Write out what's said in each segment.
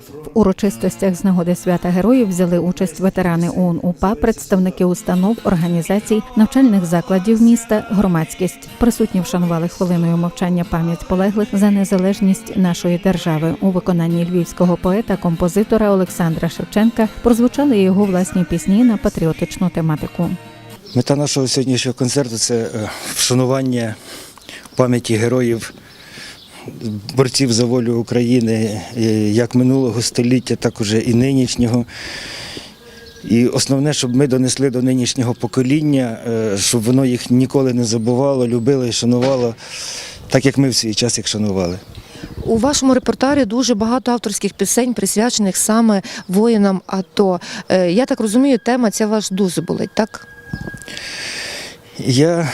В урочистостях з нагоди свята героїв взяли участь ветерани ОУН УПА, представники установ, організацій, навчальних закладів міста, громадськість. Присутні вшанували хвилиною мовчання пам'ять полеглих за незалежність нашої держави. У виконанні львівського поета, композитора Олександра Шевченка прозвучали його власні пісні на патріотичну тематику. Мета нашого сьогоднішнього концерту це е, вшанування пам'яті героїв, борців за волю України е, як минулого століття, так уже і нинішнього. І основне, щоб ми донесли до нинішнього покоління, е, щоб воно їх ніколи не забувало, любило і шанувало, так як ми в свій час їх шанували. У вашому репертуарі дуже багато авторських пісень, присвячених саме воїнам АТО. Е, Я так розумію, тема ця вас дуже болить, так? Я,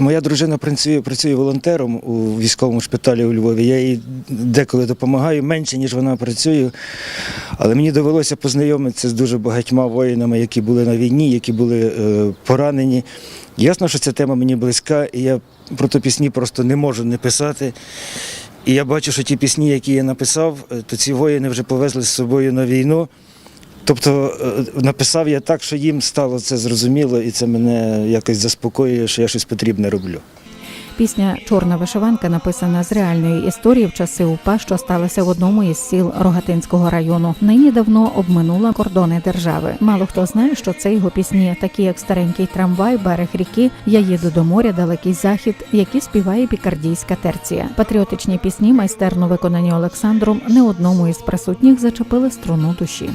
моя дружина працює, працює волонтером у військовому шпиталі у Львові. Я їй деколи допомагаю менше, ніж вона працює. Але мені довелося познайомитися з дуже багатьма воїнами, які були на війні, які були е, поранені. Ясно, що ця тема мені близька, і я про ту пісні просто не можу не писати. І я бачу, що ті пісні, які я написав, е, то ці воїни вже повезли з собою на війну. Тобто е, написав я так, що їм стало це зрозуміло, і це мене якось заспокоює, що я щось потрібне роблю. Пісня Чорна вишиванка написана з реальної історії в часи УПА, що сталося в одному із сіл Рогатинського району. Нині давно обминула кордони держави. Мало хто знає, що це його пісні, такі як старенький трамвай, берег ріки, Я їду до моря, далекий захід, які співає пікардійська терція. Патріотичні пісні, майстерно виконані Олександром, не одному із присутніх зачепили струну душі.